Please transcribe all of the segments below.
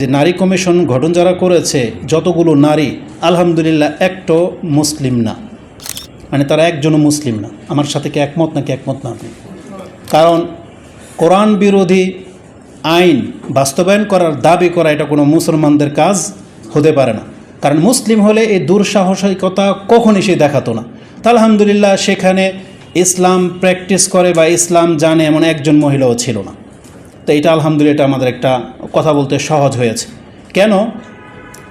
যে নারী কমিশন গঠন যারা করেছে, যতগুলো নারী, আলহামদুলিল্লাহ একটাও মুসলিম না। মানে তারা একজনও মুসলিম না। আমার সাথে কি একমত নাকি একমত না? কারণ কোরআন বিরোধী আইন বাস্তবায়ন করার দাবি করা এটা কোনো মুসলমানদের কাজ হতে পারে না। কারণ মুসলিম হলে এই দুঃসাহসিকতা কখনই সে দেখাতো না। তা আলহামদুলিল্লাহ সেখানে ইসলাম প্র্যাকটিস করে বা ইসলাম জানে এমন একজন মহিলাও ছিল না। তো এটা আলহামদুলিল্লাহ এটা আমাদের একটা কথা বলতে সহজ হয়েছে। কেন?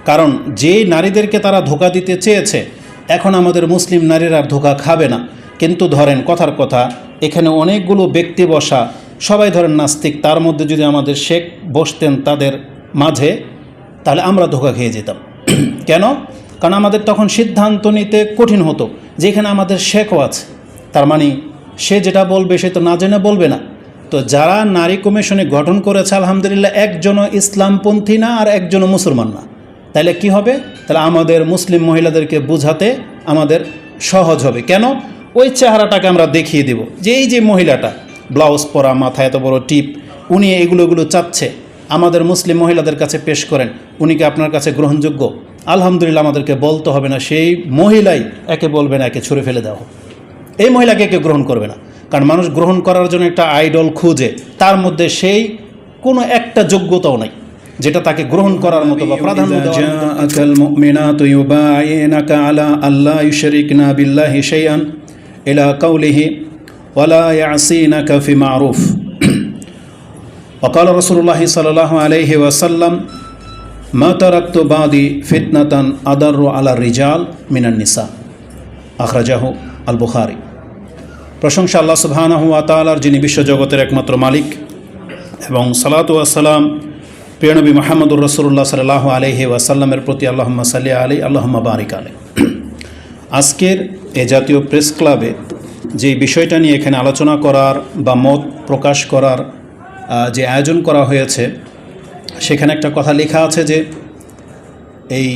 কারণ যে নারীদেরকে তারা ধোকা দিতে চেয়েছে, এখন আমাদের মুসলিম নারীরা আর ধোকা খাবে না। কিন্তু ধরেন কথার কথা, এখানে অনেকগুলো ব্যক্তি বসা, সবাই ধরেন নাস্তিক, তার মধ্যে যদি আমাদের শেখ বসতেন তাদের মাঝে, তাহলে আমরা ধোকা খেয়ে যেতাম। কেন? কারণ আমাদের তখন সিদ্ধান্ত নিতে কঠিন হতো, যেখানে আমাদের শেখও আছে। তার মানে সে যেটা বলবে সে তো না জেনে বলবে না। তো যারা নারী কমিশনে গঠন করেছে, আলহামদুলিল্লাহ, একজনও ইসলামপন্থী না আর একজনও মুসলমান না। তাহলে কি হবে? তাহলে আমাদের মুসলিম মহিলাদেরকে বুঝাতে আমাদের সহজ হবে। কেন? ওই চেহারাটাকে আমরা দেখিয়ে দেব। যে এই যে মহিলাটা, ব্লাউজ পরা, মাথায় এত বড় টিপ, উনি এগুলো এগুলো চাচ্ছে। আমাদের মুসলিম মহিলাদের কাছে পেশ করেন, উনি কি আপনার কাছে গ্রহণযোগ্য? আলহামদুলিল্লাহ আমাদেরকে বলতে হবে না, সেই মহিলাই একে বলবে না, একে ছুঁড়ে ফেলে দেওয়া এই মহিলাকে কেউ গ্রহণ করবে না। কারণ মানুষ গ্রহণ করার জন্য একটা আইডল খুঁজে তার মধ্যে সেই কোনো একটা যোগ্যতাও নাই যেটা তাকে গ্রহণ করার মতো বা প্রাধান্য جاءك المؤمنات يبايعنك على ألا يشركن بالله شيئا إلى قوله ولا يعصينك في معروف وقال رسول الله صلى الله عليه وسلم ما تركت بعدي فتنة أضر على الرجال من النساء আখরাজাহু আল বুখারি প্রশংসা আল্লাহ সুবহানাহু ওয়া তাআলার, যিনি বিশ্বজগতের একমাত্র মালিক। এবং সালাতু আসসালাম প্রিয়নবী মোহাম্মদুর রসুল্লাহ সাল্লাহ আলহি ওয়াসাল্লামের প্রতি আল্লাহম্মা সাল্লি আলি আল্লাহম্মা বারিক আলী আজকের এ জাতীয় প্রেস ক্লাবে যে বিষয়টা নিয়ে এখানে আলোচনা করার বা মত প্রকাশ করার যে আয়োজন করা হয়েছে, সেখানে একটা কথা লেখা আছে যে এই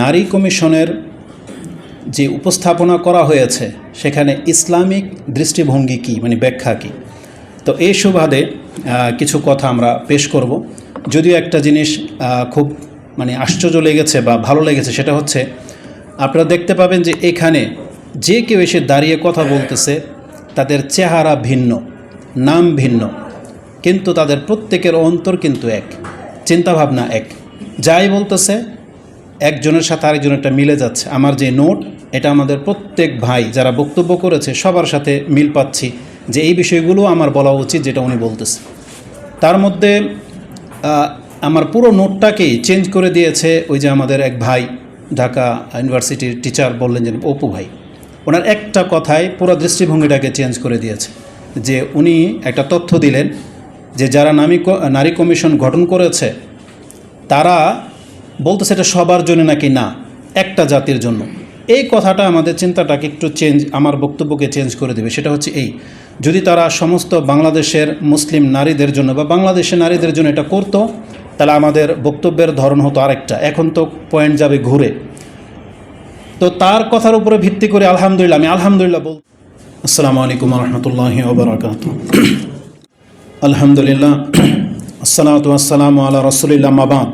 নারী কমিশনের যে উপস্থাপনা করা হয়েছে, সেখানে ইসলামিক দৃষ্টিভঙ্গি কী মানে ব্যাখ্যা কী? তো এই সুবাদে কিছু কথা আমরা পেশ করব। যদিও একটা জিনিস খুব মানে আশ্চর্য লেগেছে বা ভালো লেগেছে, সেটা হচ্ছে, আপনারা দেখতে পাবেন যে এখানে যে কেউ এসে দাঁড়িয়ে কথা বলতেছে, তাদের চেহারা ভিন্ন, নাম ভিন্ন, কিন্তু তাদের প্রত্যেকের অন্তর কিন্তু এক, চিন্তাভাবনা এক। যাই বলতেছে, একজনের সাথে আরেকজনেরটা মিলে যাচ্ছে। আমার যে নোট এটা আমাদের প্রত্যেক ভাই যারা বক্তব্য করেছে, সবার সাথে মিল পাচ্ছি যে এই বিষয়গুলো আমার বলা উচিত যেটা উনি বলতেছে। তার মধ্যে আমার পুরো নোটটাকেই চেঞ্জ করে দিয়েছে ওই যে আমাদের এক ভাই, ঢাকা ইউনিভার্সিটির টিচার বললেন যে, অপু ভাই, ওনার একটা কথায় পুরো দৃষ্টিভঙ্গিটাকে চেঞ্জ করে দিয়েছে। যে উনি একটা তথ্য দিলেন যে যারা নামী নারী কমিশন গঠন করেছে, তারা বলতেছে এটা সবার জন্য নাকি না, একটা জাতির জন্য। এই কথাটা আমাদের চিন্তাটাকে একটু চেঞ্জ আমার বক্তব্যকে চেঞ্জ করে দেবে। সেটা হচ্ছে এই, যদি তারা সমস্ত বাংলাদেশের মুসলিম নারীদের জন্য বা বাংলাদেশের নারীদের জন্য এটা করতো, তাহলে আমাদের বক্তব্যের ধরন হতো আরেকটা। এখন তো পয়েন্ট যাবে ঘুরে। তো তার কথার উপরে ভিত্তি করে আলহামদুলিল্লাহ, আমি আলহামদুলিল্লাহ বল আসসালামু আলাইকুম রহমতুল্লাহ ওবরাকাত আলহামদুলিল্লাহ, আসসালাতু আসসালামু আল্লাহ রসুলিল্লাহ মাবাদ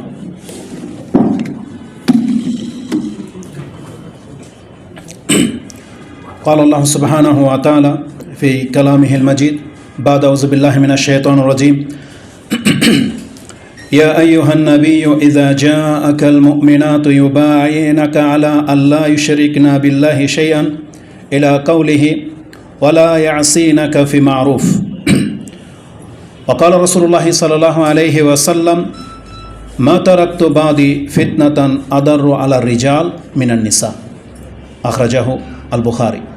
قال الله سبحانه وتعالى في كلامه المجيد بعد أعوذ بالله من الشيطان الرجيم. يا أيها النبي إذا جاءك المؤمنات يبايعنك على أن لا يشركن بالله شيئا إلى قوله ولا يعصينك في معروف. وقال رسول الله صلى الله عليه وسلم ما تركت بعدي فتنة أضر على الرجال من النساء. أخرجه البخاري.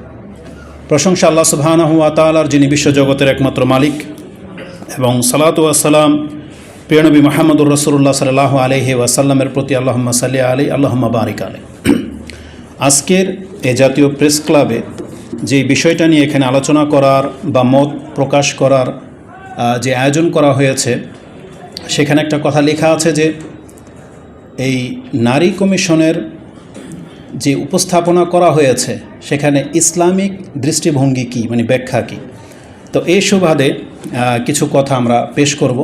প্রশংসা আল্লাহ সুবহানাহু ওয়া তাআলার, যিনি বিশ্বজগতের একমাত্র মালিক। এবং সালাতু আসসালাম প্রিয়নবী মোহাম্মদুর রসুল্লাহ সাল্লাহ আলহি ওয়াসাল্লামের প্রতি আল্লাহম্মা সাল্লি আলী আল্লাহম্মা বারিক আলী আজকের এ জাতীয় প্রেস ক্লাবে যে বিষয়টা নিয়ে এখানে আলোচনা করার বা মত প্রকাশ করার যে আয়োজন করা হয়েছে, সেখানে একটা কথা লেখা আছে যে, এই নারী কমিশনের যে উপস্থাপনা করা হয়েছে, সেখানে ইসলামিক দৃষ্টিভঙ্গি কী মানে ব্যাখ্যা কী? তো এই সুবাদে কিছু কথা আমরা পেশ করব।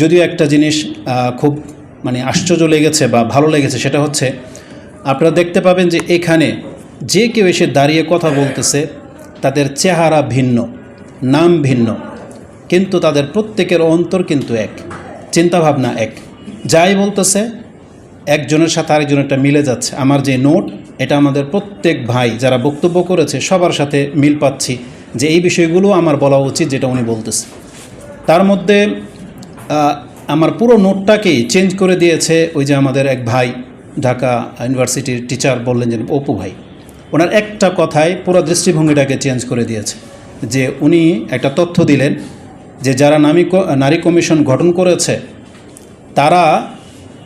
যদিও একটা জিনিস খুব মানে আশ্চর্য লেগেছে বা ভালো লেগেছে, সেটা হচ্ছে, আপনারা দেখতে পাবেন যে এখানে যে কেউ এসে দাঁড়িয়ে কথা বলতেছে, তাদের চেহারা ভিন্ন, নাম ভিন্ন, কিন্তু তাদের প্রত্যেকের অন্তর কিন্তু এক, চিন্তাভাবনা এক। যাই বলতেছে একজনের সাথে আরেকজনেরটা মিলে যাচ্ছে। আমার যে নোট, এটা আমাদের প্রত্যেক ভাই যারা বক্তব্য করেছে, সবার সাথে মিল পাচ্ছি যে এই বিষয়গুলো আমার বলা উচিত যেটা উনি বলতেছে। তার মধ্যে আমার পুরো নোটটাকেই চেঞ্জ করে দিয়েছে ওই যে আমাদের এক ভাই, ঢাকা ইউনিভার্সিটির টিচার বললেন যে, অপু ভাই, ওনার একটা কথায় পুরো দৃষ্টিভঙ্গিটাকে চেঞ্জ করে দিয়েছে। যে উনি একটা তথ্য দিলেন যে যারা নামী নারী কমিশন গঠন করেছে, তারা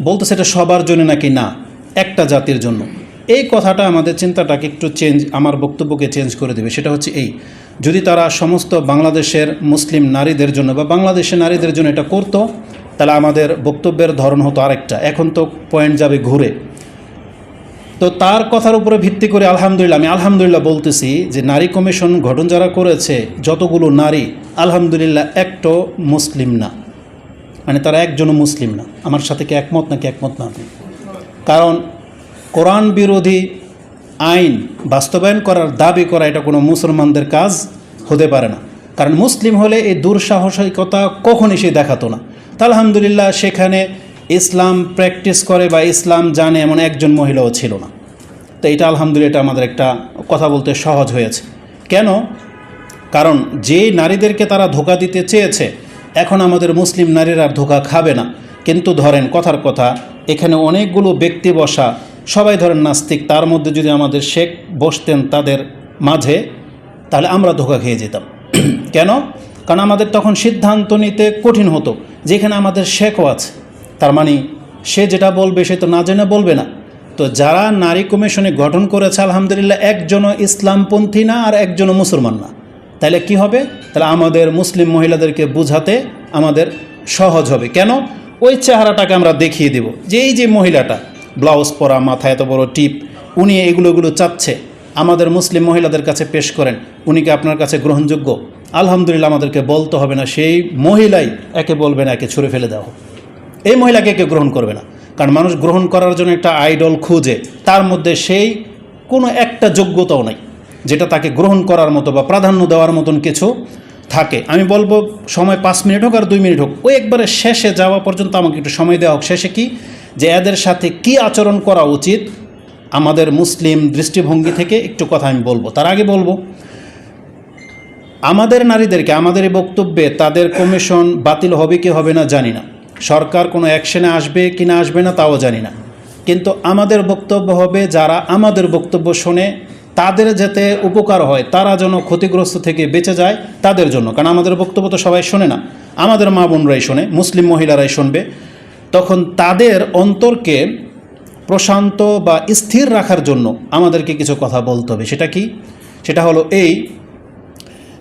বলতেছে সেটা সবার জন্য নাকি না? একটা জাতির জন্য। এই কথাটা আমাদের চিন্তাটাকে একটু চেঞ্জ আমার বক্তব্যকে চেঞ্জ করে দেবে। সেটা হচ্ছে এই, যদি তারা সমস্ত বাংলাদেশের মুসলিম নারীদের জন্য বা বাংলাদেশের নারীদের জন্য এটা করতো, তাহলে আমাদের বক্তব্যের ধরন হতো আরেকটা। এখন তো পয়েন্ট যাবে ঘুরে। তো তার কথার উপরে ভিত্তি করে আলহামদুলিল্লাহ, আমি আলহামদুলিল্লাহ বলতেছি যে নারী কমিশন গঠন যারা করেছে, যতগুলো নারী, আলহামদুলিল্লাহ একটো মুসলিম না। মানে তারা একজনও মুসলিম না। আমার সাথে কি একমত নাকি একমত না? কারণ কোরআন বিরোধী আইন বাস্তবায়ন করার দাবি করা এটা কোনো মুসলমানদের কাজ হতে পারে না। কারণ মুসলিম হলে এই দুঃসাহসিকতা কখনই সে দেখাতো না। তা আলহামদুলিল্লাহ সেখানে ইসলাম প্র্যাকটিস করে বা ইসলাম জানে এমন একজন মহিলাও ছিল না। তো এটা আলহামদুলিল্লাহ এটা আমাদের একটা কথা বলতে সহজ হয়েছে। কেন? কারণ যে নারীদেরকে তারা ধোকা দিতে চেয়েছে এখন আমাদের মুসলিম নারীরা ধোকা খাবে না। কিন্তু ধরেন, কথার কথা, এখানে অনেকগুলো ব্যক্তি বসা, সবাই ধরেন নাস্তিক, তার মধ্যে যদি আমাদের শেখ বসতেন তাদের মাঝে, তাহলে আমরা ধোকা খেয়ে যেতাম। কেন? কারণ আমাদের তখন সিদ্ধান্ত নিতে কঠিন হতো, যেখানে আমাদের শেখও আছে। তার মানে সে যেটা বলবে সে তো না জেনে বলবে না। তো যারা নারী কমিশনে গঠন করেছে, আলহামদুলিল্লাহ, একজনও ইসলামপন্থী না আর একজনও মুসলমান না। তাহলে কি হবে? তাহলে আমাদের মুসলিম মহিলাদেরকে বুঝাতে আমাদের সহজ হবে। কেন? ওই চেহারাটাকে আমরা দেখিয়ে দেব। যে এই যে মহিলাটা, ব্লাউজ পরা মাথায় এত বড় টিপ, উনি এগুলো এগুলো চাচ্ছে, আমাদের মুসলিম মহিলাদের কাছে পেশ করেন, উনি কি আপনার কাছে গ্রহণযোগ্য? আলহামদুলিল্লাহ আমাদেরকে বলতে হবে না, সেই মহিলাই একে বলবে না, একে ছুঁড়ে ফেলে দেওয়া। এই মহিলাকে কেউ গ্রহণ করবে না। কারণ মানুষ গ্রহণ করার জন্য একটা আইডল খুঁজে, তার মধ্যে সেই কোনো একটা যোগ্যতাও নাই, যেটা তাকে গ্রহণ করার মতো বা প্রাধান্য দেওয়ার মতন কিছু থাকে। আমি বলব সময় পাঁচ মিনিট হোক আর দুই মিনিট হোক। ওই একবারে শেষে যাওয়া পর্যন্ত আমাকে একটু সময় দেওয়া হোক। শেষে কি? যে এদের সাথে কি আচরণ করা উচিত, আমাদের মুসলিম দৃষ্টিভঙ্গি থেকে একটু কথা আমি বলব। তার আগে বলব, আমাদের নারীদেরকে, আমাদের এই বক্তব্যে তাদের কমিশন বাতিল হবে কি হবে না জানি না। সরকার কোনো অ্যাকশনে আসবে কি না আসবে না তাও জানি না। কিন্তু আমাদের বক্তব্য হবে, যারা আমাদের বক্তব্য শোনে তাদের যাতে উপকার হয়, তারা যেন ক্ষতিগ্রস্ত থেকে বেঁচে যায়, তাদের জন্য। কারণ আমাদের বক্তব্য তো সবাই শোনে না। আমাদের মা বোনরাই শোনে, মুসলিম মহিলারাই শুনবে। তখন তাদের অন্তরকে প্রশান্ত বা স্থির রাখার জন্য আমাদেরকে কিছু কথা বলতে হবে। সেটা কি? সেটা হলো এই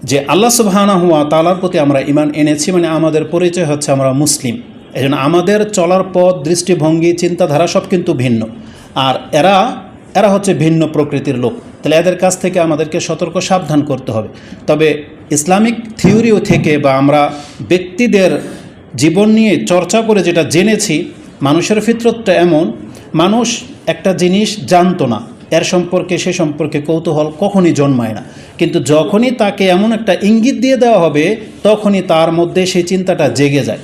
যে আল্লাহ সুবহানা হুয়া তালার প্রতি আমরা ইমান এনেছি মানে আমাদের পরিচয় হচ্ছে আমরা মুসলিম। এই আমাদের চলার পথ, দৃষ্টিভঙ্গি, চিন্তাধারা সব কিন্তু ভিন্ন। আর এরা এরা হচ্ছে ভিন্ন প্রকৃতির লোক। তাহলে এদের কাছ থেকে আমাদেরকে সতর্ক, সাবধান করতে হবে। তবে ইসলামিক থিওরিও থেকে বা আমরা ব্যক্তিদের জীবন নিয়ে চর্চা করে যেটা জেনেছি, মানুষের ফিতরতটা এমন, মানুষ একটা জিনিস জানতো না। এর সম্পর্কে, সে সম্পর্কে কৌতূহল কখনই জন্মায় না। কিন্তু যখনই তাকে এমন একটা ইঙ্গিত দিয়ে দেওয়া হবে, তখনই তার মধ্যে সেই চিন্তাটা জেগে যায়।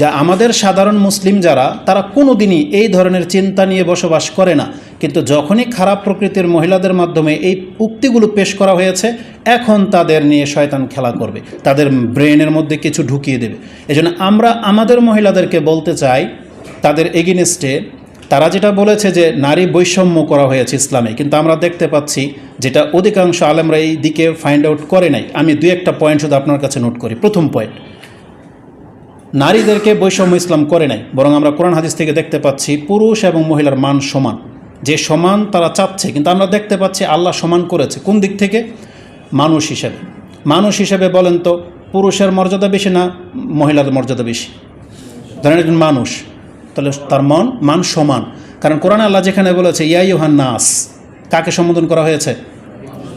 যা আমাদের সাধারণ মুসলিম যারা, তারা কোনো দিনই এই ধরনের চিন্তা নিয়ে বসবাস করে না। কিন্তু যখনই খারাপ প্রকৃতির মহিলাদের মাধ্যমে এই উক্তিগুলো পেশ করা হয়েছে, এখন তাদের নিয়ে শয়তান খেলা করবে। তাদের ব্রেনের মধ্যে কিছু ঢুকিয়ে দেবে। এজন্য আমরা আমাদের মহিলাদেরকে বলতে চাই, তাদের এগেনিস্টে তারা যেটা বলেছে যে নারী বৈষম্য করা হয়েছে ইসলামে, কিন্তু আমরা দেখতে পাচ্ছি যেটা অধিকাংশ আলেমরা এই দিকে ফাইন্ড আউট করে নাই। আমি দু একটা পয়েন্ট শুধু আপনার কাছে নোট করি। প্রথম পয়েন্ট নারীদেরকে বৈষম্য ইসলাম করে নাই, বরং আমরা কোরআন হাদিস থেকে দেখতে পাচ্ছি পুরুষ এবং মহিলার মান সমান। যে সমান তারা চাচ্ছে, কিন্তু আমরা দেখতে পাচ্ছি আল্লাহ সমান করেছে। কোন দিক থেকে? মানুষ হিসেবে। মানুষ হিসেবে বলেন তো, পুরুষের মর্যাদা বেশি না মহিলার মর্যাদা বেশি? ধরেন একজন মানুষ, তাহলে তার মন, মান সমান। কারণ কোরআন আল্লাহ যেখানে বলেছে, ইয়া ইউহান নাস কাকে সম্বোধন করা হয়েছে?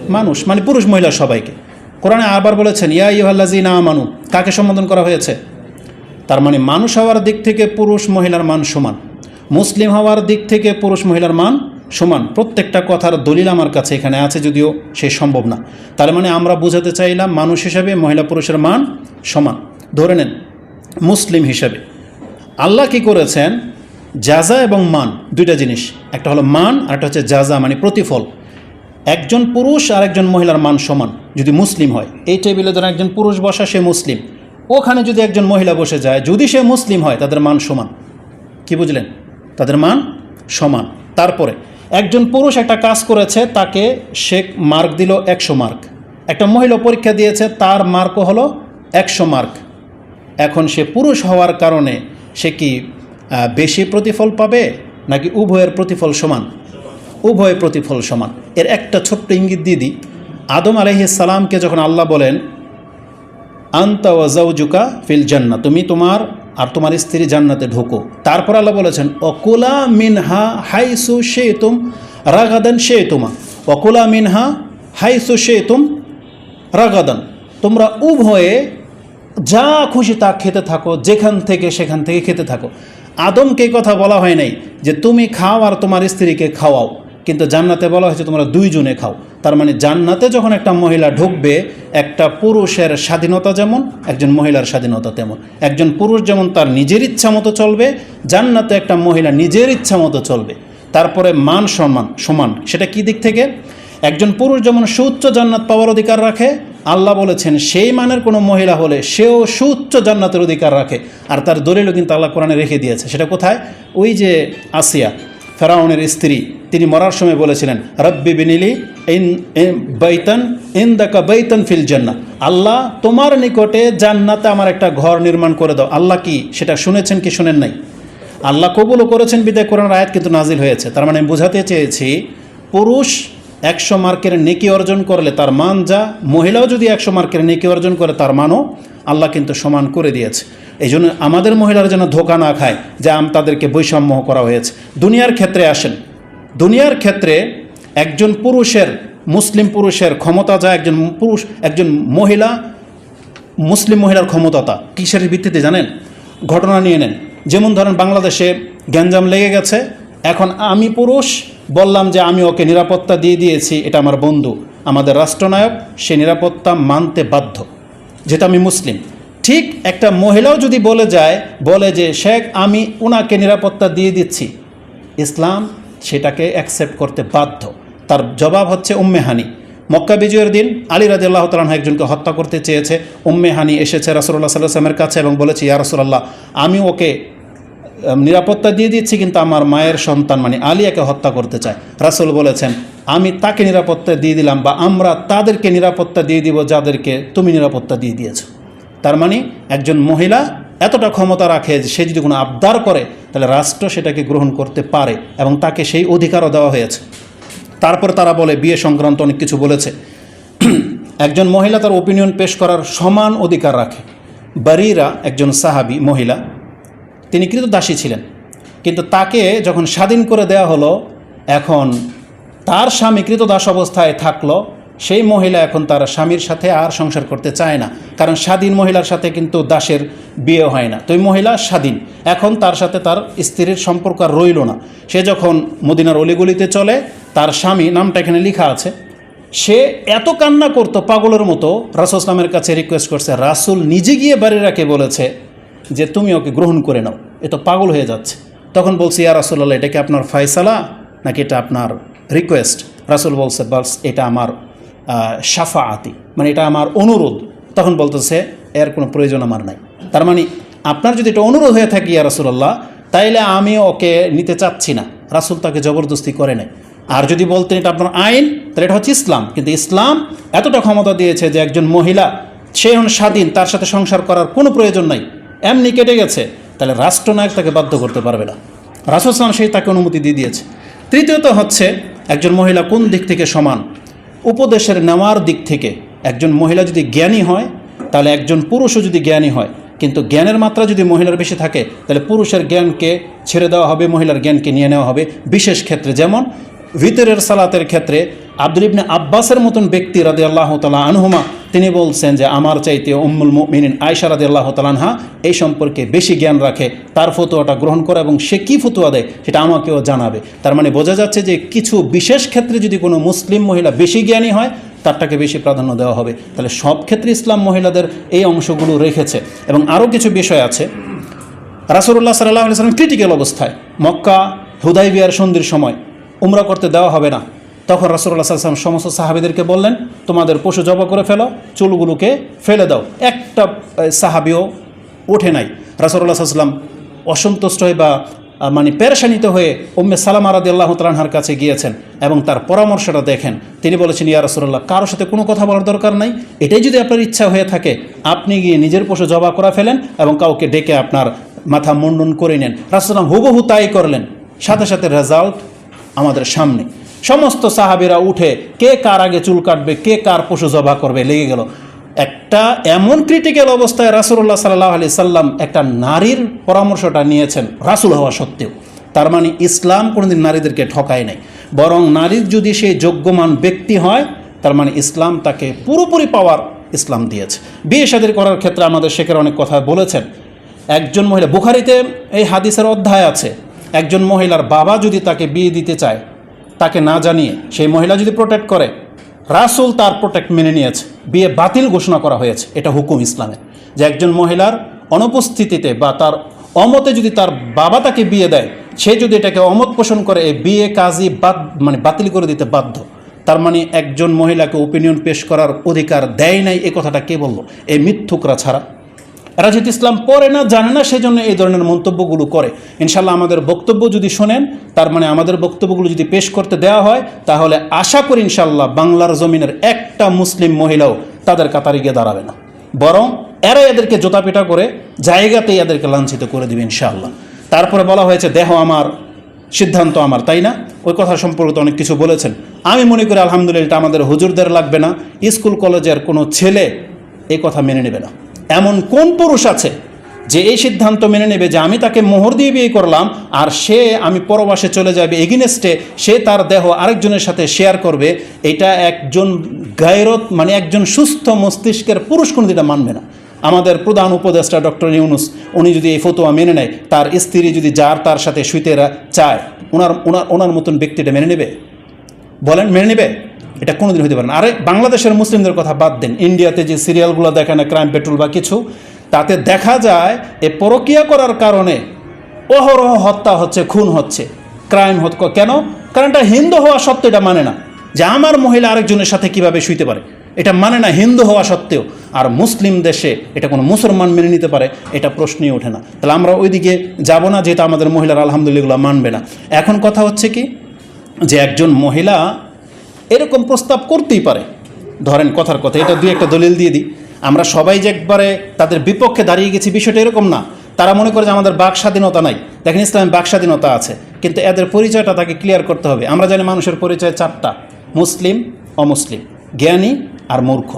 মানুষ মানে পুরুষ মহিলা সবাইকে। কোরআনে আবার বলেছেন, ইয়া ইউহাল্লাজি না মানু কাকে সম্বোধন করা হয়েছে? তার মানে মানুষ হওয়ার দিক থেকে পুরুষ মহিলার মান সমান। মুসলিম হওয়ার দিক থেকে পুরুষ মহিলার মান সমান। প্রত্যেকটা কথার দলিল আমার কাছে এখানে আছে, যদিও সে সম্ভব না। তার মানে আমরা বোঝাতে চাইলাম মানুষ হিসাবে মহিলা পুরুষের মান সমান। ধরে নেন, মুসলিম হিসাবে। আল্লাহ কি করেছেন? জাজা এবং মান, দুইটা জিনিস। একটা হলো মান আর একটা হচ্ছে জাজা মানে প্রতিফল। একজন পুরুষ আর একজন মহিলার মান সমান, যদি মুসলিম হয়। এই টেবিলে ধরেন একজন পুরুষ বসা, সে মুসলিম। ওখানে যদি একজন মহিলা বসে যায়, যদি সে মুসলিম হয়, তাদের মান সমান। কি বুঝলেন? তাদের মান সমান। তারপরে, একজন পুরুষ একটা কাজ করেছে, তাকে সে মার্ক দিল একশো মার্ক। একটা মহিলা পরীক্ষা দিয়েছে, তার মার্কও হলো একশো মার্ক। এখন সে পুরুষ হওয়ার কারণে সে কি বেশি প্রতিফল পাবে, নাকি উভয়ের প্রতিফল সমান? উভয় প্রতিফল সমান। এর একটা ছোট্ট ইঙ্গিত দিয়ে দিই। আদম আলহিস সালামকে যখন আল্লাহ বলেন আন্তা ওয়াজাউজুকা ফিল জান্না তুমি তোমার আর তোমার স্ত্রী জান্নাতে ঢোকো। তারপর আল্লাহ বলেছেন, অকুলা মিনহা হাইসু শে তুম রাগাদান শে তুমা অকুলা মিনহা হাইসু শে তুম রাগাদান, তোমরা উভয়ে যা খুশি তা খেতে থাকো, যেখান থেকে সেখান থেকে খেতে থাকো। আদমকে কথা বলা হয় নাই যে, তুমি খাও আর তোমার স্ত্রীকে খাওয়াও। কিন্তু জান্নাতে বলা হয়েছে, তোমরা দুইজনে খাও। তার মানে জান্নাতে যখন একটা মহিলা ঢুকবে, একটা পুরুষের স্বাধীনতা যেমন, একজন মহিলার স্বাধীনতা তেমন। একজন পুরুষ যেমন তার নিজের ইচ্ছা মতো চলবে, জান্নাতে একটা মহিলা নিজের ইচ্ছা মতো চলবে। তারপরে মান সম্মান, সমান, সেটা কি দিক থেকে? একজন পুরুষ যেমন সুউচ্চ জান্নাত পাওয়ার অধিকার রাখে, আল্লাহ বলেছেন, সেই মানের কোনো মহিলা হলে সেও সুউচ্চ জান্নাতের অধিকার রাখে। আর তার দলিলও কিন্তু আল্লাহ কোরআনে রেখে দিয়েছে। সেটা কোথায়? ওই যে আসিয়া। ফেরাউনের স্ত্রী। তিনি মরার সময় বলেছিলেন, রব্বি বিনিলি ইন বাইতান ইন দাকা বাইতান ফিল জান্না আল্লাহ তোমার নিকটে জান্নাতে আমার একটা ঘর নির্মাণ করে দাও। আল্লাহ কি, সেটা শুনেছেন কি শুনেন নাই? আল্লাহ কবুলও করেছেন বিদায় কোরআন আয়াত কিন্তু নাজিল হয়েছে। তার মানে বোঝাতে চেয়েছি, পুরুষ একশো মার্কের নেকি অর্জন করলে তার মান যা, মহিলাও যদি একশো মার্কের নেকি অর্জন করে তার মানও আল্লাহ কিন্তু সমান করে দিয়েছে। এই জন্য আমাদের মহিলারা যেন ধোকা না খায় যে আম তাদেরকে বৈষম্য করা হয়েছে। দুনিয়ার ক্ষেত্রে আসেন। দুনিয়ার ক্ষেত্রে একজন পুরুষের, মুসলিম পুরুষের ক্ষমতা যা একজন পুরুষ, একজন মহিলা, মুসলিম মহিলার ক্ষমতাতা কিসের ভিত্তিতে জানেন? ঘটনা নিয়ে নেন। যেমন ধরেন বাংলাদেশে গ্যাঞ্জাম লেগে গেছে। এখন আমি পুরুষ, বললাম যে আমি ওকে নিরাপত্তা দিয়ে দিয়েছি, এটা আমার বন্ধু। আমাদের রাষ্ট্রনায়ক, সে নিরাপত্তা মানতে বাধ্য। যেহেতু আমি মুসলিম। ঠিক একটা মহিলাও যদি বলে যায়, বলে যে, শেখ, আমি ওনাকে নিরাপত্তা দিয়ে দিচ্ছি। ইসলাম সেটাকে অ্যাকসেপ্ট করতে বাধ্য। তার জবাব হচ্ছে উম্মেহানি মক্কা বিজয়ের দিন আলী রাজি আল্লাহ একজনকে হত্যা করতে চেয়েছে। উম্মেহানি এসেছে রাসুল্লাহ সাল্লামের কাছে এবং বলেছে, ইয়া রাসুলাল্লাহ, আমি ওকে নিরাপত্তা দিয়ে দিচ্ছি, কিন্তু আমার মায়ের সন্তান মানে আলিয়াকে হত্যা করতে চায়। রাসুল বলেছেন, আমি তাকে নিরাপত্তা দিয়ে দিলাম বা আমরা তাদেরকে নিরাপত্তা দিয়ে দিব যাদেরকে তুমি নিরাপত্তা দিয়ে দিয়েছ। তার মানে একজন মহিলা এতটা ক্ষমতা রাখে যে সে যদি কোনো আবদার করে, তাহলে রাষ্ট্র সেটাকে গ্রহণ করতে পারে এবং তাকে সেই অধিকারও দেওয়া হয়েছে। তারপর তারা বলে, বিয়ে সংক্রান্ত অনেক কিছু বলেছে। একজন মহিলা তার ওপিনিয়ন পেশ করার সমান অধিকার রাখে। বারিরা একজন সাহাবি মহিলা, তিনি কিন্তু দাসী ছিলেন। কিন্তু তাকে যখন স্বাধীন করে দেয়া হলো, এখন তার স্বামী দাস অবস্থায় থাকল সেই মহিলা এখন তার স্বামীর সাথে আর সংসার করতে চায় না। কারণ স্বাধীন মহিলার সাথে কিন্তু দাসের বিয়ে হয় না। তো মহিলা স্বাধীন। এখন তার সাথে তার স্ত্রীর সম্পর্ক আর রইল না। সে যখন মদিনার অলিগলিতে চলে, তার স্বামী, নামটা এখানে লেখা আছে, সে এত কান্না করতো পাগলের মতো, রাসুল ইসলামের কাছে রিকোয়েস্ট করছে, রাসুল নিজে গিয়ে বাড়িরাকে বলেছে যে তুমি ওকে গ্রহণ করে নাও। এ তো পাগল হয়ে যাচ্ছে। তখন বলছি, ইয়া রাসুল্লাহ এটা কি আপনার ফয়সালা নাকি এটা আপনার রিকোয়েস্ট রাসুল বলছে, বাস, এটা আমার সাফা আতি মানে এটা আমার অনুরোধ। তখন বলতেছে, এর কোনো প্রয়োজন আমার নাই। তার মানে আপনার যদি এটা অনুরোধ হয়ে থাকে, ইয়া রাসুল্লাহ তাইলে আমি ওকে নিতে চাচ্ছি না। রাসুল তাকে জবরদস্তি করে নেয়। আর যদি বলতেন এটা আপনার আইন, তাহলে এটা হচ্ছে ইসলাম। কিন্তু ইসলাম এতটা ক্ষমতা দিয়েছে যে একজন মহিলা, সে এখন স্বাধীন, তার সাথে সংসার করার কোনো প্রয়োজন নাই। এমনি কেটে গেছে, তাহলে রাষ্ট্রনায়ক তাকে বাধ্য করতে পারবে না। রাসুল ইসলাম সেই তাকে অনুমতি দিয়ে দিয়েছে। তৃতীয়ত হচ্ছে, একজন মহিলা কোন দিক থেকে সমান? উপদেশের নেওয়ার দিক থেকে একজন মহিলা যদি জ্ঞানী হয়, তাহলে একজন পুরুষও যদি জ্ঞানী হয়, কিন্তু জ্ঞানের মাত্রা যদি মহিলার বেশি থাকে, তাহলে পুরুষের জ্ঞানকে ছেড়ে দেওয়া হবে, মহিলার জ্ঞানকে নিয়ে নেওয়া হবে। বিশেষ ক্ষেত্রে যেমন, ভিতরের সালাতের ক্ষেত্রে আব্দুল ইবনে আব্বাসের মতন ব্যক্তি রাদে আল্লাহ তালা আনহুমা, তিনি বলছেন যে আমার চাইতে উম্মুল মিনিন আয়সা রাদে আল্লাহ তালানহা এই সম্পর্কে বেশি জ্ঞান রাখে, তার ফতোয়াটা গ্রহণ করে এবং সে কী ফতোয়া দেয় সেটা আমাকেও জানাবে। তার মানে বোঝা যাচ্ছে যে কিছু বিশেষ ক্ষেত্রে যদি কোনো মুসলিম মহিলা বেশি জ্ঞানী হয়, তারটাকে বেশি প্রাধান্য দেওয়া হবে। তাহলে সব ক্ষেত্রে ইসলাম মহিলাদের এই অংশগুলো রেখেছে। এবং আরও কিছু বিষয় আছে। রাসুল্লাহ সাল্লাহ সাল্লাম ক্রিটিক্যাল অবস্থায়, মক্কা, হুদাইবিয়ার সন্ধির সময় উমরা করতে দেওয়া হবে না। তখন রাসুল্লাহ সাল্লাম সমস্ত সাহাবিদেরকে বললেন, তোমাদের পশু জবা করে ফেলো, চুলগুলোকে ফেলে দাও। একটা সাহাবিও ওঠে নাই। রাসুল্লাহ সাল্লাম অসন্তুষ্ট হয়ে বা মানে পেরেশানিত হয়ে উম্মে সালাম আরাদি আল্লাহ তালাহার কাছে গিয়েছেন এবং তার পরামর্শটা দেখেন। তিনি বলেছেন, ইয়া রাসুল্লাহ কারোর সাথে কোনো কথা বলার দরকার নাই। এটাই যদি আপনার ইচ্ছা হয়ে থাকে, আপনি গিয়ে নিজের পশু জবা করা ফেলেন এবং কাউকে ডেকে আপনার মাথা মুন্ডন করে নেন। রাসুলাম হুবহু তাই করলেন। সাথে সাথে রেজাল্ট আমাদের সামনে। সমস্ত সাহাবিরা উঠে কে কার আগে চুল কাটবে, কে কার পশু জবা করবে, লেগে গেল। একটা এমন ক্রিটিক্যাল অবস্থায় রাসুল্লাহ সাল্লাহ আলি সাল্লাম একটা নারীর পরামর্শটা নিয়েছেন রাসুল হওয়া সত্ত্বেও। তার মানে ইসলাম কোনোদিন নারীদেরকে ঠকায় নাই। বরং নারীর যদি সেই যোগ্যমান ব্যক্তি হয়, তার মানে ইসলাম তাকে পুরোপুরি পাওয়ার ইসলাম দিয়েছে। বিয়ে শাদীর করার ক্ষেত্রে আমাদের শেখের অনেক কথা বলেছেন। একজন মহিলা, বুখারিতে এই হাদিসের অধ্যায় আছে, একজন মহিলার বাবা যদি তাকে বিয়ে দিতে চায় তাকে না জানিয়ে সেই মহিলা যদি প্রোটেক্ট করে, রাসুল তার প্রোটেক্ট মেনে নিয়েছে, বিয়ে বাতিল ঘোষণা করা হয়েছে। এটা হুকুম ইসলামে যে একজন মহিলার অনুপস্থিতিতে বা তার অমতে যদি তার বাবা তাকে বিয়ে দেয়, সে যদি এটাকে অমত পোষণ করে এই বিয়ে কাজই বাদ মানে বাতিল করে দিতে বাধ্য। তার মানে একজন মহিলাকে ওপিনিয়ন পেশ করার অধিকার দেয় নাই, এ কথাটা কে বলল? এই মিথ্যুকরা ছাড়া। এরা যেহেতু ইসলাম পড়ে না, জানে না, সেজন্য এই ধরনের মন্তব্যগুলো করে। ইনশাল্লাহ আমাদের বক্তব্য যদি শোনেন, তার মানে আমাদের বক্তব্যগুলো যদি পেশ করতে দেওয়া হয়, তাহলে আশা করি ইনশাল্লাহ বাংলার জমিনের একটা মুসলিম মহিলাও তাদের কাতারে গিয়ে দাঁড়াবে না। বরং এরা এদেরকে জোতাপিটা করে জায়গাতেই এদেরকে লাঞ্ছিত করে দিবে ইনশাআল্লাহ। তারপরে বলা হয়েছে, দেহ আমার, সিদ্ধান্ত আমার তাই না? ওই কথা সম্পর্কে অনেক কিছু বলেছেন। আমি মনে করি, আলহামদুলিল্লাহ আমাদের হুজুরদের লাগবে না। স্কুল, কলেজের কোনো ছেলে এই কথা মেনে নেবে না। এমন কোন পুরুষ আছে যে এই সিদ্ধান্ত মেনে নেবে যে আমি তাকে মোহর দিয়ে বিয়ে করলাম আর সে আমি পরবাসে চলে যাবে এগিনেস্টে সে তার দেহ আরেকজনের সাথে শেয়ার করবে, এটা একজন গায়রত মানে একজন সুস্থ মস্তিষ্কের পুরুষ কোনো এটা মানবে না। আমাদের প্রধান উপদেষ্টা ডক্টর ইউনুস, উনি যদি এই ফতোয়া মেনে নেয়, তার স্ত্রী যদি যার তার সাথে শুইতে চায় ওনার ওনার ওনার মতন ব্যক্তিটা মেনে নেবে? বলেন, মেনে নেবে? এটা কোনোদিন হতে পারে না। আরে বাংলাদেশের মুসলিমদের কথা বাদ দেন। ইন্ডিয়াতে যে সিরিয়ালগুলো দেখে না ক্রাইম, পেট্রোল বা কিছু, তাতে দেখা যায় এ পরকিয়া করার কারণে অহরহ হত্যা হচ্ছে, খুন হচ্ছে, ক্রাইম হত কেন? কারণ এটা হিন্দু হওয়া সত্ত্বেও এটা মানে না। যে আমার মহিলা আরেকজনের সাথে কীভাবে শুইতে পারে, এটা মানে না হিন্দু হওয়া সত্ত্বেও। আর মুসলিম দেশে এটা কোনো মুসলমান মেনে নিতে পারে, এটা প্রশ্নই ওঠে না। তাহলে আমরা ওইদিকে যাব না, যেহেতু আমাদের মহিলারা আলহামদুলিল্লাহ মানবে না। এখন কথা হচ্ছে কি? যে একজন মহিলা এরকম প্রস্তাব করতেই পারে। ধরেন কথার কথা, এটা দুই একটা দলিল দিয়ে দিই। আমরা সবাই যে একবারে তাদের বিপক্ষে দাঁড়িয়ে গেছি, বিষয়টা এরকম না। তারা মনে করে যে আমাদের বাক স্বাধীনতা নাই। দেখেন ইসলামে বাক স্বাধীনতা আছে, কিন্তু এদের পরিচয়টা তাকে ক্লিয়ার করতে হবে। আমরা জানি মানুষের পরিচয় চারটা, মুসলিম, অমুসলিম, জ্ঞানী আর মূর্খ।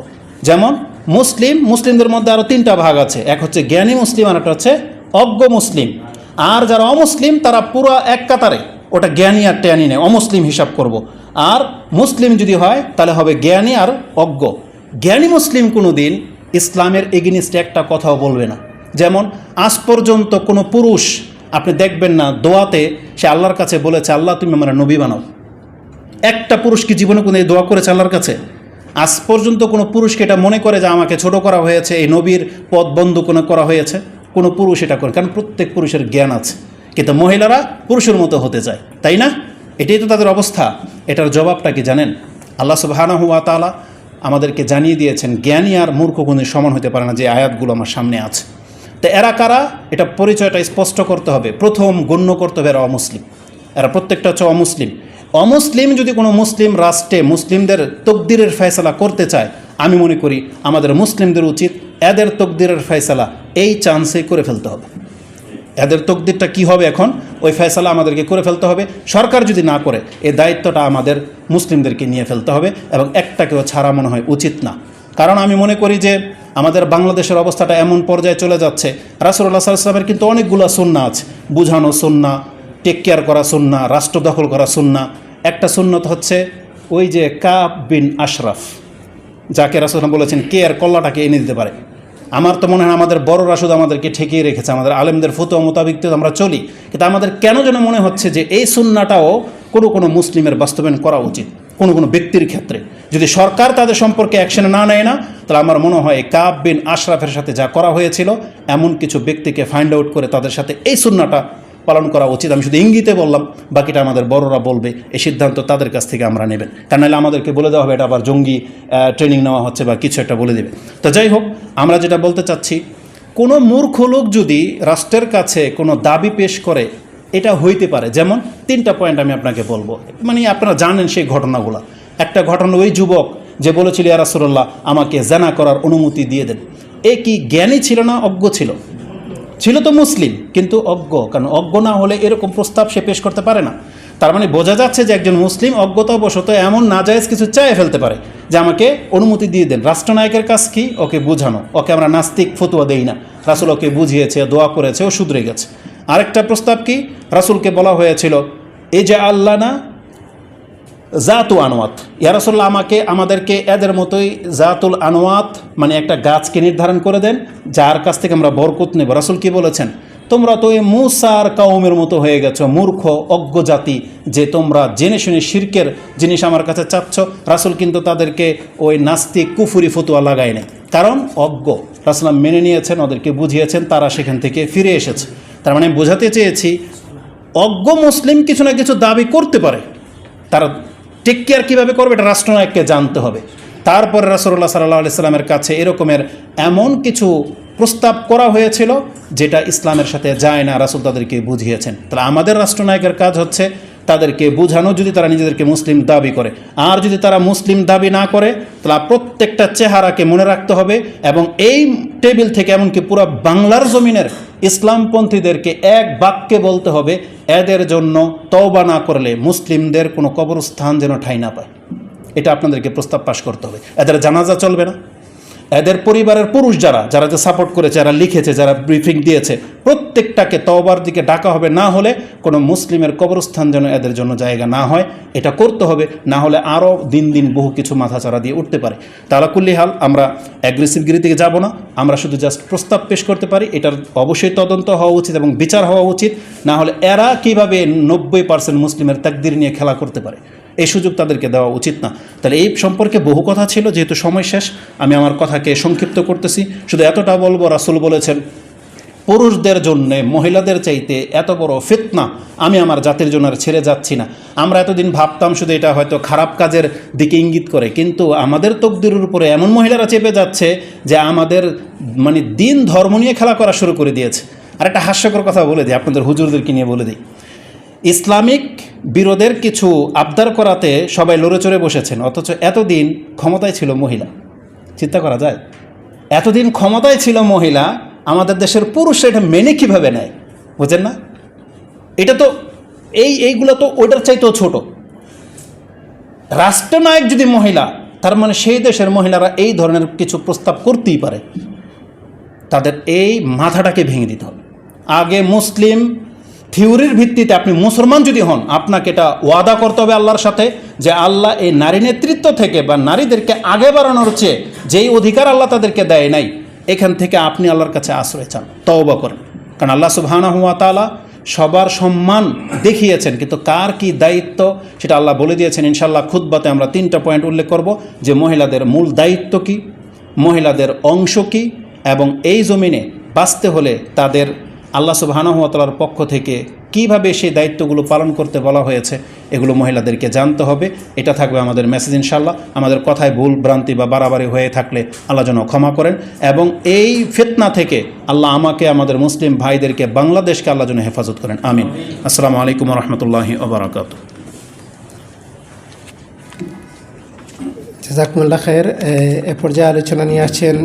যেমন মুসলিম, মুসলিমদের মধ্যে আরও তিনটা ভাগ আছে। এক হচ্ছে জ্ঞানী মুসলিম আর একটা হচ্ছে অজ্ঞ মুসলিম। আর যারা অমুসলিম, তারা পুরো এক কাতারে। ওটা জ্ঞানী আর ট্যানি নেই, অমুসলিম হিসাব করব। আর মুসলিম যদি হয়, তাহলে হবে জ্ঞানী আর অজ্ঞ। জ্ঞানী মুসলিম কোনো দিন ইসলামের এগেনিস্টে একটা কথাও বলবে না। যেমন, আজ পর্যন্ত কোনো পুরুষ, আপনি দেখবেন না, দোয়াতে সে আল্লাহর কাছে বলেছে, আল্লাহ, তুমি আমার নবী বানাও। একটা পুরুষ কি জীবনে কোনো দোয়া করেছে আল্লাহর কাছে? আজ পর্যন্ত কোনো পুরুষকে এটা মনে করে যে, আমাকে ছোট করা হয়েছে, এই নবীর পথ বন্ধ কোনো করা হয়েছে? কোনো পুরুষ এটা করে, কারণ প্রত্যেক পুরুষের জ্ঞান আছে। কিন্তু মহিলারা পুরুষের মতো হতে চায়, তাই না? এটাই তো তাদের অবস্থা। এটার জবাবটা কি জানেন? আল্লাহ সুবাহানা হুয়া তালা আমাদেরকে জানিয়ে দিয়েছেন, জ্ঞানী আর মূর্খ কোনো সমান হতে পারে না যে আয়াতগুলো আমার সামনে আছে। তো এরা কারা? এটা পরিচয়টা স্পষ্ট করতে হবে। প্রথম গণ্য করতে হবে এরা অমুসলিম। এরা প্রত্যেকটা হচ্ছে অমুসলিম। অমুসলিম যদি কোনো মুসলিম রাষ্ট্রে মুসলিমদের তকদিরের ফয়সালা করতে চায়, আমি মনে করি আমাদের মুসলিমদের উচিত এদের তকদিরের ফয়সালা এই চান্সে করে ফেলতে হবে। এদের তকদিরটা কি হবে এখন? ওই ফয়সালা আমাদেরকে করে ফেলতে হবে। সরকার যদি না করে, এই দায়িত্বটা আমাদের মুসলিমদেরকে নিয়ে ফেলতে হবে এবং একটাকেও ছাড়া মনে হয় উচিত না। কারণ আমি মনে করি যে, আমাদের বাংলাদেশের অবস্থাটা এমন পর্যায়ে চলে যাচ্ছে। রাসুল্লাহ সাল্লামের কিন্তু অনেকগুলো সন্না আছে। বুঝানো সন্না টেক কেয়ার করা সুন্না রাষ্ট্র দখল করা সুন্না একটা সুন্নত হচ্ছে ওই যে কাব বিন আশরাফ, যাকে রাসুলাম বলেছেন, কে আর কল্লাটাকে এনে দিতে পারে? আমার তো মনে হয় আমাদের বড়রা শুধু আমাদেরকে ঠেকিয়ে রেখেছে, আমাদের আলেমদের ফতুয়া মোতাবিক তো আমরা চলি। কিন্তু আমাদের কেন যেন মনে হচ্ছে যে এই সুন্নাটাও কোনো কোনো মুসলিমের বাস্তবায়ন করা উচিত, কোনো কোনো ব্যক্তির ক্ষেত্রে। যদি সরকার তাদের সম্পর্কে অ্যাকশন না নেয় না, তাহলে আমার মনে হয় কাব বিন আশরাফের সাথে যা করা হয়েছিল, এমন কিছু ব্যক্তিকে ফাইন্ড আউট করে তাদের সাথে এই সুন্নাটা পালন করা উচিত। আমি শুধু ইঙ্গিতে বললাম, বাকিটা আমাদের বড়রা বলবে এই সিদ্ধান্ত তাদের কাছ থেকে আমরা নেবেন। কারণ নাহলে আমাদেরকে বলে দেওয়া হবে, এটা আবার জঙ্গি ট্রেনিং নেওয়া হচ্ছে বা কিছু একটা বলে দেবে। তো যাই হোক, আমরা যেটা বলতে চাচ্ছি, কোনো মূর্খ লোক যদি রাষ্ট্রের কাছে কোনো দাবি পেশ করে, এটা হইতে পারে। যেমন, তিনটা পয়েন্ট আমি আপনাকে বলব। মানে আপনারা জানেন সেই ঘটনাগুলো। একটা ঘটনা ওই যুবক, যে বলেছিল ইয়ারাসুল্লাহ আমাকে জানা করার অনুমতি দিয়ে দেন। এ কি জ্ঞানী ছিল না অজ্ঞ ছিল? ছিল তো মুসলিম, কিন্তু অজ্ঞ, কারণ অজ্ঞ না হলে এরকম প্রস্তাব সে পেশ করতে পারে না। তার মানে বোঝা যাচ্ছে যে একজন মুসলিম অজ্ঞতাবশত এমন নাজায়েজ কিছু চায় ফেলতে পারে, যে আমাকে অনুমতি দিয়ে দেন। রাষ্ট্রনায়কের কাজ কি? ওকে বুঝানো। ওকে আমরা নাস্তিক ফতুয়া দেই না। রাসুল ওকে বুঝিয়েছে, দোয়া করেছে ও শুধরে গেছে। আরেকটা প্রস্তাব কি? রাসুলকে বলা হয়েছিল এই যে আল্লাহ না জাতু আনোয়াত ইয়ারসল্লাহ আমাকে, আমাদেরকে এদের মতোই জাতুল আনোয়াত মানে একটা গাছকে নির্ধারণ করে দেন, যার কাছ থেকে আমরা বরকত নেব। রাসুল কি বলেছেন? তোমরা তো এই মুসার কাউমের মতো হয়ে গেছো, মূর্খ, অজ্ঞ জাতি, যে তোমরা জেনে শুনে শির্কের জিনিস আমার কাছে চাচ্ছ। রাসুল কিন্তু তাদেরকে ওই নাস্তিক কুফুরি ফতুয়া লাগায় নেই। কারণ অজ্ঞ। রাসুলাম মেনে নিয়েছেন, ওদেরকে বুঝিয়েছেন, তারা সেখান থেকে ফিরে এসেছে। তার মানে বোঝাতে চেয়েছি, অজ্ঞ মুসলিম কিছু না কিছু দাবি করতে পারে। তারা টেক কেয়ার কীভাবে করবে এটা রাষ্ট্রনায়ককে জানতে হবে। তারপর রাসুল্লাহ সাল্লাহ আলি সাল্লামের কাছে এরকমের এমন কিছু প্রস্তাব করা হয়েছিল, যেটা ইসলামের সাথে যায় না, রাসুল তাদেরকে বুঝিয়েছেন। তাহলে আমাদের রাষ্ট্রনায়কের কাজ হচ্ছে তাদেরকে বোঝানো যদি তারা নিজেদেরকে মুসলিম দাবি করে। আর যদি তারা মুসলিম দাবি না করে, তাহলে প্রত্যেকটা চেহারাকে মনে রাখতে হবে এবং এই টেবিল থেকে এমনকি পুরো বাংলার জমিনের ইসলামপন্থীদেরকে এক বাক্যে বলতে হবে, এদের জন্য তওবা না করলে মুসলিমদের কোনো কবরস্থান যেন ঠাই না পায়। এটা আপনাদেরকে প্রস্তাব পাশ করতে হবে। এদের জানাজা চলবে না। এদের পরিবারের পুরুষ যারা যারা যে সাপোর্ট করেছে, যারা লিখেছে, যারা ব্রিফিং দিয়েছে, প্রত্যেকটাকে তওবার দিকে ডাকা হবে, না হলে কোনো মুসলিমের কবরস্থান যেন এদের জন্য জায়গা না হয়। এটা করতে হবে, না হলে আরও দিন দিন বহু কিছু মাথাচাড়া দিয়ে উঠতে পারে। তাহলে কুল্লি হাল, আমরা অ্যাগ্রেসিভ গিরি থেকে যাব না, আমরা শুধু জাস্ট প্রস্তাব পেশ করতে পারি, এটার অবশ্যই তদন্ত হওয়া উচিত এবং বিচার হওয়া উচিত। না হলে এরা কীভাবে নব্বই পার্সেন্ট মুসলিমের তাকদির নিয়ে খেলা করতে পারে। এই সুযোগ তাদেরকে দেওয়া উচিত না। তাহলে এই সম্পর্কে বহু কথা ছিল, যেহেতু সময় শেষ, আমি আমার কথাকে সংক্ষিপ্ত করতেছি। শুধু এতটা বলব, রাসুল বলেছেন, পুরুষদের জন্য মহিলাদের চাইতে এত বড় ফিতনা আমি আমার জাতির জন্য আর ছেড়ে যাচ্ছি না। আমরা এতদিন ভাবতাম শুধু এটা হয়তো খারাপ কাজের দিকে ইঙ্গিত করে, কিন্তু আমাদের তকদিরের উপরে এমন মহিলারা চেপে যাচ্ছে যে আমাদের মানে দিন ধর্ম নিয়ে খেলা করা শুরু করে দিয়েছে। আর একটা হাস্যকর কথা বলে দিই, আপনাদের হুজুরদেরকে নিয়ে বলে দিই। ইসলামিক বিরোধের কিছু আবদার করাতে সবাই লড়ে চড়ে বসেছেন, অথচ এতদিন ক্ষমতায় ছিল মহিলা। চিন্তা করা যায়? এতদিন ক্ষমতায় ছিল মহিলা, আমাদের দেশের পুরুষরা এটা মেনে কীভাবে নেয়? বুঝেন না? এটা তো এই, এইগুলো তো ওইটার চাইতেও ছোট। রাষ্ট্রনায়ক যদি মহিলা, তার মানে সেই দেশের মহিলারা এই ধরনের কিছু প্রস্তাব করতেই পারে। তাদের এই মাথাটাকে ভেঙে দিতে হবে। আগে মুসলিম থিওরির ভিত্তিতে আপনি মুসলমান যদি হন, আপনাকে এটা ওয়াদা করতে হবে আল্লাহর সাথে যে আল্লাহ এই নারী নেতৃত্ব থেকে বা নারীদেরকে আগে বাড়ানোর চেয়ে যেই অধিকার আল্লাহ তাদেরকে দেয় নাই, এখান থেকে আপনি আল্লাহর কাছে আশ্রয় চান, তওবা করেন। কারণ আল্লাহ সুবহানা হুয়া তালা সবার সম্মান দেখিয়েছেন, কিন্তু কার কি দায়িত্ব সেটা আল্লাহ বলে দিয়েছেন। ইনশাল্লাহ খুদ্বাতে আমরা তিনটা পয়েন্ট উল্লেখ করব, যে মহিলাদের মূল দায়িত্ব কি, মহিলাদের অংশ কি, এবং এই জমিনে বাঁচতে হলে তাদের আল্লাহ সুবাহানহতালার পক্ষ থেকে কীভাবে সেই দায়িত্বগুলো পালন করতে বলা হয়েছে, এগুলো মহিলাদেরকে জানতে হবে। এটা থাকবে আমাদের মেসেজ ইনশাল্লাহ আমাদের কথায় ভুল, ভ্রান্তি বা বাড়াবাড়ি হয়ে থাকলে আল্লাহ যেন ক্ষমা করেন এবং এই ফেতনা থেকে আল্লাহ আমাকে, আমাদের মুসলিম ভাইদেরকে, বাংলাদেশকে আল্লাহ যেন হেফাজত করেন। আমিন। আসসালামু আলাইকুম রহমতুল্লাহি ওবরাকাত জাজাকুমুল্লাহ খের এ পর্যায়ে আলোচনা নিয়ে আসছেন